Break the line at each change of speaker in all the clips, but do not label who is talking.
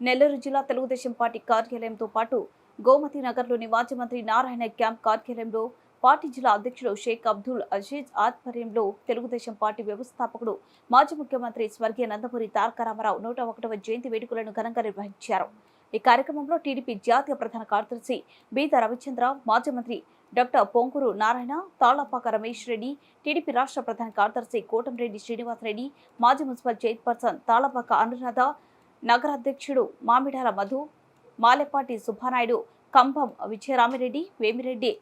నెల్లూరు జిల్లా తెలుగుదేశం పార్టీ కార్యాలయంతో పాటు గోమతి నగర్లోని మాజీ మంత్రి నారాయణ క్యాంప్ కార్యాలయంలో పార్టీ జిల్లా అధ్యక్షుడు షేక్ అబ్దుల్ అజీజ్ ఆధ్వర్యంలో తెలుగుదేశం పార్టీ వ్యవస్థాపకుడు మాజీ ముఖ్యమంత్రి స్వర్గీయ నందమూరి తారక రామారావు నూట ఒకటవ జయంతి వేడుకలను ఘనంగా నిర్వహించారు. ఈ కార్యక్రమంలో టీడీపీ జాతీయ ప్రధాన కార్యదర్శి బీద రవిచంద్ర మాజీ మంత్రి డాక్టర్ పొంగూరు నారాయణ తాళ్ళపాక రమేష్ రెడ్డి టీడీపీ రాష్ట్ర ప్రధాన కార్యదర్శి కోటంరెడ్డి శ్రీనివాసరెడ్డి మాజీ మున్సిపల్ చైర్పర్సన్ తాళ్ళపాక అనురాధ నగరాధ్యక్షుడు మామిడాల మధు మాలెపాటి సుబ్బానాయుడు కంభం విజయరామిరెడ్డి వేమిరెడ్డి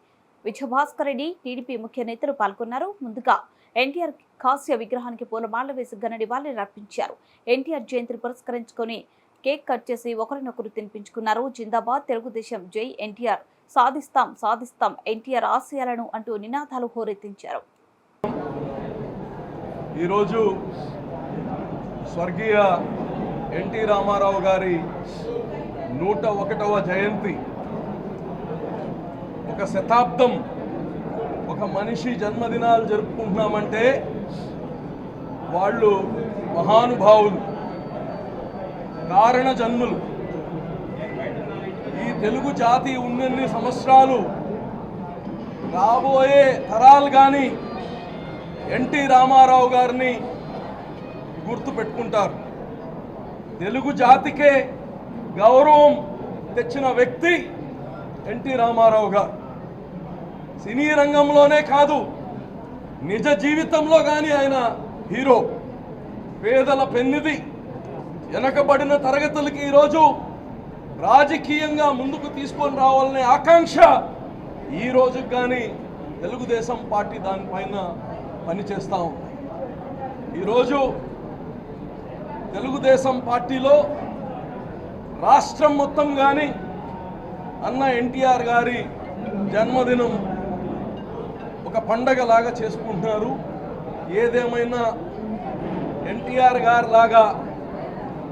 విజయభాస్కర్ రెడ్డి టీడీపీ ముఖ్య నేతలు పాల్గొన్నారు. ముందుగా ఎన్టీఆర్ కాస్య విగ్రహానికి పూలమాల వేసి ఘన నివాళులు అర్పించారు. ఎన్టీఆర్ జయంతిని పురస్కరించుకొని కేక్ కట్ చేసి ఒకరినొకరు తినిపించుకున్నారు. జిందాబాద్ తెలుగుదేశం జై ఎన్టీఆర్. సాధిస్తాం సాధిస్తాం ఎన్టీఆర్ ఆశయాలను అంటూ నినాదాలు హోరెత్తించారు.
ఈరోజు స్వర్గీయ ఎన్టీ రామారావు గారి నూట ఒకటవ జయంతి. ఒక శతాబ్దం ఒక మనిషి జన్మదినాలు జరుపుకుంటున్నామంటే వాళ్ళు మహానుభావులు కారణ జన్ములు ఈ తెలుగు జాతి ఉన్నన్ని సంవత్సరాలు రాబోయే తరాలు కానీ ఎన్టీ రామారావు గారిని గుర్తు పెట్టుకుంటారు తెలుగు జాతికే గౌరవం తెచ్చిన వ్యక్తి ఎన్టీ రామారావు గారు. సినీ రంగంలోనే కాదు నిజ జీవితంలో కానీ ఆయన హీరో. పేదల పెన్నిది వెనకబడిన తరగతులకి ఈరోజు రాజకీయంగా ముందుకు తీసుకొని రావాలనే ఆకాంక్ష ఈ రోజుకి కానీ తెలుగుదేశం పార్టీ దానిపైన పనిచేస్తూ ఉంది. ఈరోజు తెలుగుదేశం పార్టీలో రాష్ట్రం మొత్తం కానీ అన్న ఎన్టీఆర్ గారి జన్మదినం ఒక పండగలాగా చేసుకుంటున్నారు. ఏదేమైనా ఎన్టీఆర్ గారి లాగా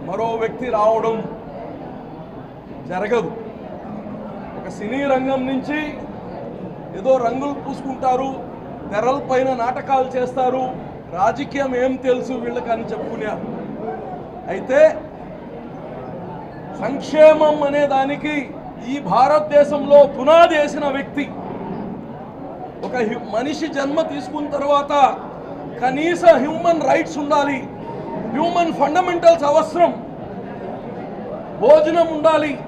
మరో వ్యక్తి రావడం జరగదు. ఒక సినీ రంగం నుంచి ఏదో రంగులు పూసుకుంటారు తెరలపైన నాటకాలు చేస్తారు. రాజకీయం ఏం తెలుసు వీళ్ళకని చెప్పుకున్నారు అయితే సంక్షేమం అనే దానికి ఈ భారతదేశంలో పునాది వేసిన వ్యక్తి. ఒక హ్యూ- మనిషి జన్మ తీసుకున్న తర్వాత కనీస హ్యూమన్ రైట్స్ ఉండాలి. హ్యూమన్ ఫండమెంటల్స్ అవసరం. భోజనం ఉండాలి.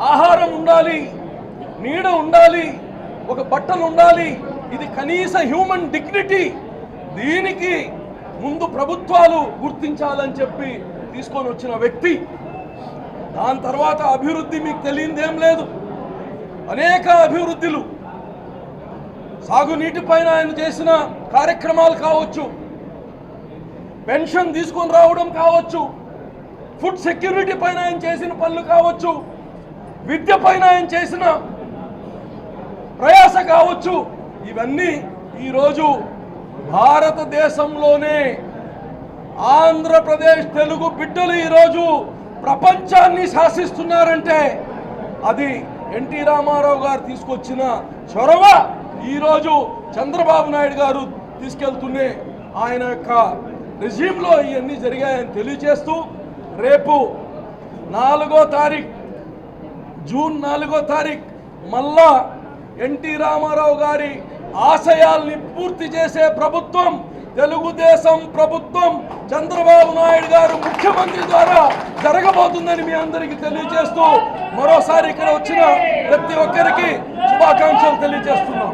ఆహారం ఉండాలి. నీడ ఉండాలి. ఒక బట్టలు ఉండాలి. ఇది కనీస హ్యూమన్ డిగ్నిటీ దీనికి ముందు ప్రభుత్వాలు గుర్తించాలని చెప్పి తీసుకొని వచ్చిన వ్యక్తి దాని తర్వాత అభివృద్ధి మీకు తెలియదేం లేదు. అనేక అభివృద్ధులు. సాగునీటి పైన ఆయన చేసిన కార్యక్రమాలు కావచ్చు పెన్షన్ తీసుకొని రావడం కావచ్చు ఫుడ్ సెక్యూరిటీ పైన ఆయన చేసిన పనులు కావచ్చు విద్య పైన ఆయన చేసిన ప్రయాస కావచ్చు ఇవన్నీ ఈరోజు భారతదేశంలోనే ఆంధ్రప్రదేశ్ తెలుగు బిడ్డలు ఈరోజు ప్రపంచాన్ని శాసిస్తున్నారంటే అది ఎన్టీ రామారావు గారు తీసుకొచ్చిన చొరవ ఈరోజు చంద్రబాబు నాయుడు గారు తీసుకెళ్తూనే ఆయన యొక్క రెజ్యూమ్లో ఇవన్నీ జరిగాయని తెలియజేస్తూ రేపు నాలుగో తారీఖు జూన్ నాలుగో తారీఖు మళ్ళా ఎన్టీ రామారావు గారి ఆశయాల్ని పూర్తి చేసే ప్రభుత్వం తెలుగుదేశం ప్రభుత్వం చంద్రబాబు నాయుడు గారు ముఖ్యమంత్రి ద్వారా జరగబోతుందని మీ అందరికీ తెలియజేస్తూ మరోసారి ఇక్కడ వచ్చిన ప్రతి ఒక్కరికి శుభాకాంక్షలు తెలియజేస్తున్నాం.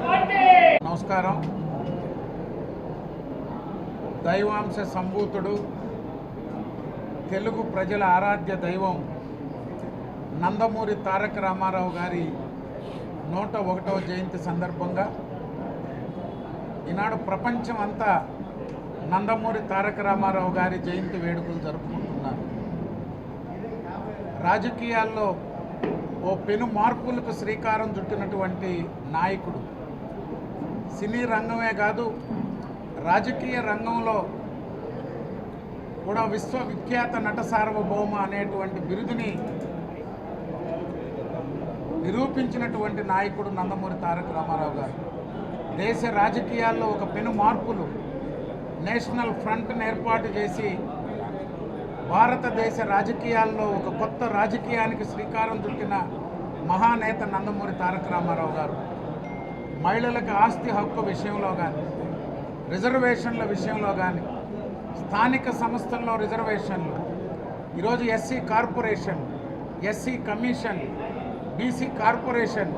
నమస్కారం. దైవాంశ సంభూతుడు తెలుగు ప్రజల ఆరాధ్య దైవం నందమూరి తారక రామారావు గారి నూట ఒకటవ జయంతి సందర్భంగా ఈనాడు ప్రపంచం అంతా నందమూరి తారక రామారావు గారి జయంతి వేడుకలు జరుపుకుంటున్నారు. రాజకీయాల్లో ఓ పెను మార్పులకు శ్రీకారం చుట్టినటువంటి నాయకుడు. సినీ రంగమే కాదు రాజకీయ రంగంలో కూడా విశ్వవిఖ్యాత నట సార్వభౌమ అనేటువంటి బిరుదుని నిరూపించినటువంటి నాయకుడు నందమూరి తారక రామారావు గారు. దేశ రాజకీయాల్లో ఒక పెను మార్పులు నేషనల్ ఫ్రంట్ను ఏర్పాటు చేసి భారతదేశ రాజకీయాల్లో ఒక కొత్త రాజకీయానికి శ్రీకారం చుట్టిన మహానేత నందమూరి తారక రామారావు గారు మహిళలకు ఆస్తి హక్కు విషయంలో కానీ రిజర్వేషన్ల విషయంలో కానీ స్థానిక సంస్థల్లో రిజర్వేషన్లు ఈరోజు SC corporation SC commission BC corporation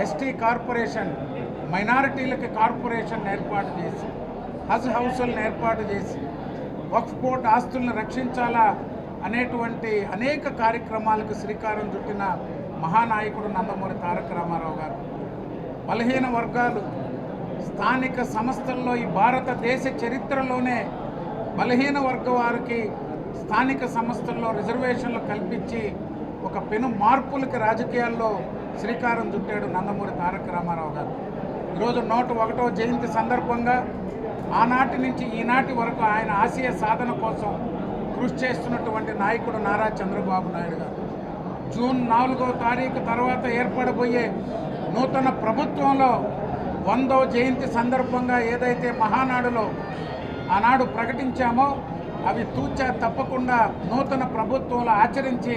ST corporation మైనారిటీలకి corporation ఏర్పాటు చేసి హజ్ హౌసులను ఏర్పాటు చేసి వక్ఫ్ బోర్డ్ ఆస్తులను రక్షించాలా అనేటువంటి అనేక కార్యక్రమాలకు శ్రీకారం చుట్టిన మహానాయకుడు నందమూరి తారక రామారావు గారు. బలహీన వర్గాలు స్థానిక సంస్థల్లో ఈ భారతదేశ చరిత్రలోనే బలహీన వర్గ వారికి స్థానిక సంస్థల్లో రిజర్వేషన్లు కల్పించి ఒక పెను మార్పులకి రాజకీయాల్లో శ్రీకారం చుట్టాడు నందమూరి తారక రామారావు గారు. ఈరోజు నూట ఒకటో జయంతి సందర్భంగా ఆనాటి నుంచి ఈనాటి వరకు ఆయన ఆశయ సాధన కోసం కృషి చేస్తున్నటువంటి నాయకుడు నారా చంద్రబాబు నాయుడు గారు. జూన్ నాలుగో తారీఖు తర్వాత ఏర్పడబోయే నూతన ప్రభుత్వంలో వందో జయంతి సందర్భంగా ఏదైతే మహానాడులో ఆనాడు ప్రకటించామో అవి తూచా తప్పకుండా నూతన ప్రభుత్వంలో ఆచరించి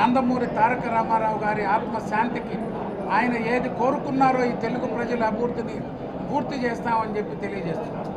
నందమూరి తారక రామారావు గారి ఆత్మశాంతికి ఆయన ఏది కోరుకున్నారో ఈ తెలుగు ప్రజల అభివృద్ధిని పూర్తి చేస్తామని చెప్పి తెలియజేస్తున్నారు